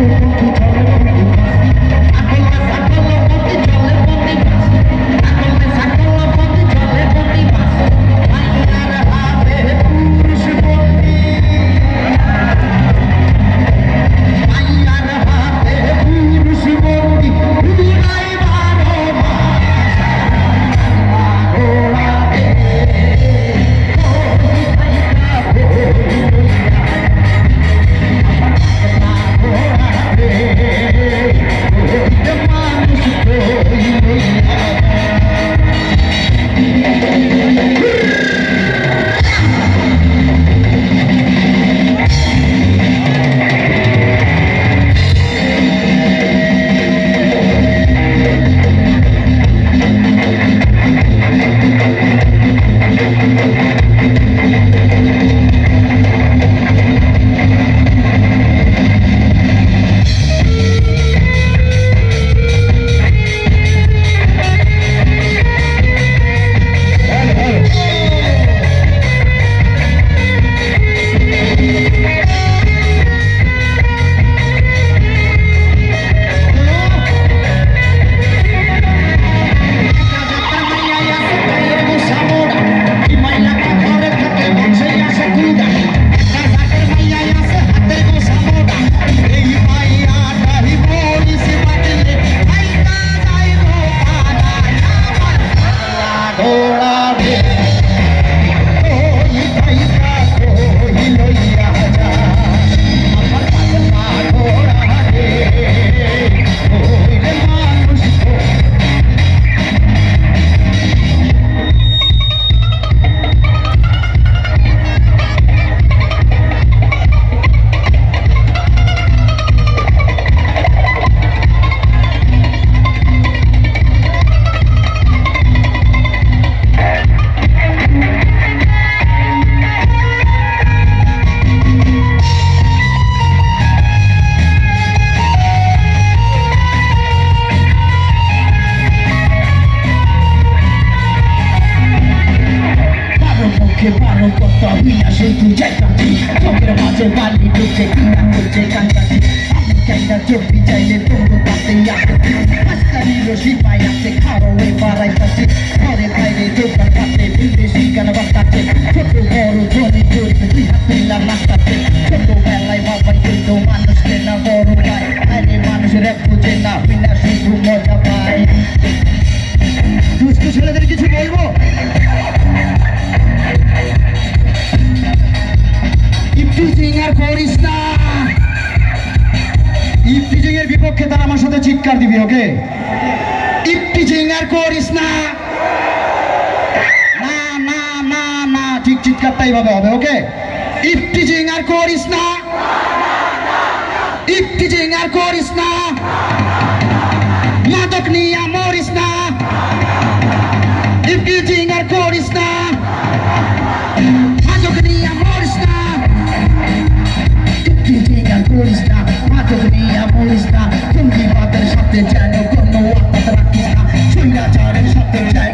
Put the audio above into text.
Thank you. বারো কত বিনা শুধু যাইতাছি চোখের মাঝে বালি ঢুকছে কিনা করছে কান্দাছি আমি চাই না চোখি চাইলে তোমরা তাতে আসছি মাস্টারি রশি পাই আছে খারো হয়ে বাড়াইতাছি ঘরে বাইরে দোকান পাতে বিদেশি গান বাস্তাছে ছোট বড় ধনী গরিব দুই হাত মিলাম নাস্তাছে ছোটবেলায় বাবা কিন্তু মানুষকে না বড় পায় আরে মানুষের এক বুঝে না বিনা শুধু মজা পায় দুষ্টু ছেলেদের কিছু বলব? করিস না বিপক্ষে তারা আমার সাথে চিৎকার দিবি, ওকে? ইফটিজিং আর করিস না। না না হবে, ওকে? ইফটিজিং আর করিস না। ইফটিজিং আর করিস না। মাদক নিয়ে Did I